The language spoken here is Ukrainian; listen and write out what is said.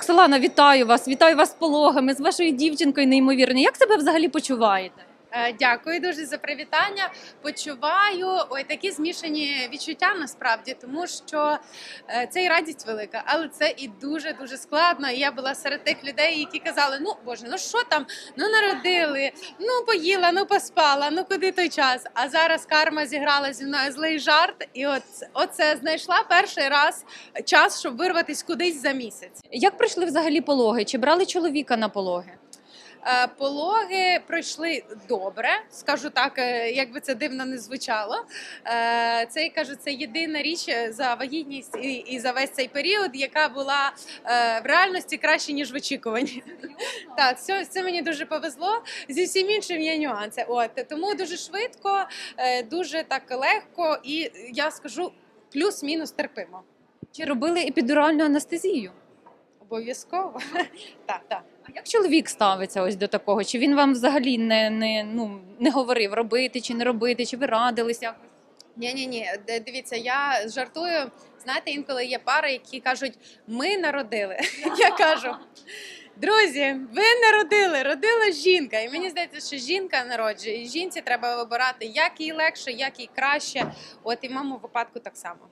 Роксолана, вітаю вас! Вітаю вас пологами, з вашою дівчинкою неймовірно. Як себе взагалі почуваєте? Е, Дякую дуже за привітання. Почуваю ой такі змішані відчуття насправді, тому що е, це і радість велика, але це і дуже дуже складно. І я була серед тих людей, які казали: ну боже, ну що там? Ну народили, ну поїла, ну поспала, ну куди той час? А зараз карма зіграла зі мною злий жарт, і от оце знайшла перший раз час, щоб вирватися кудись за місяць. Як пройшли взагалі пологи? Чи брали чоловіка на пологи? Е, Пологи пройшли добре, скажу так, е, як би це дивно не звучало. Е, Це я кажу, це єдина річ за вагітність і, за весь цей період, яка була в реальності краще ніж в очікуванні. Так, це, це мені дуже повезло. Зі всім іншим є нюанси. От тому дуже швидко, дуже так легко, і я скажу плюс-мінус терпимо. Чи робили епідуральну анестезію? Обов'язково. Так, так. А як чоловік ставиться ось до такого? Чи він вам взагалі не, не, ну, не говорив робити чи не робити, чи ви радилися? якось? Ні, ні, ні. Дивіться, я жартую. Знаєте, інколи є пари, які кажуть, ми народили. Я кажу. Друзі, ви не родили, родила жінка. І мені здається, що жінка народжує. І жінці треба вибирати, як їй легше, як їй краще. От і в моєму випадку так само.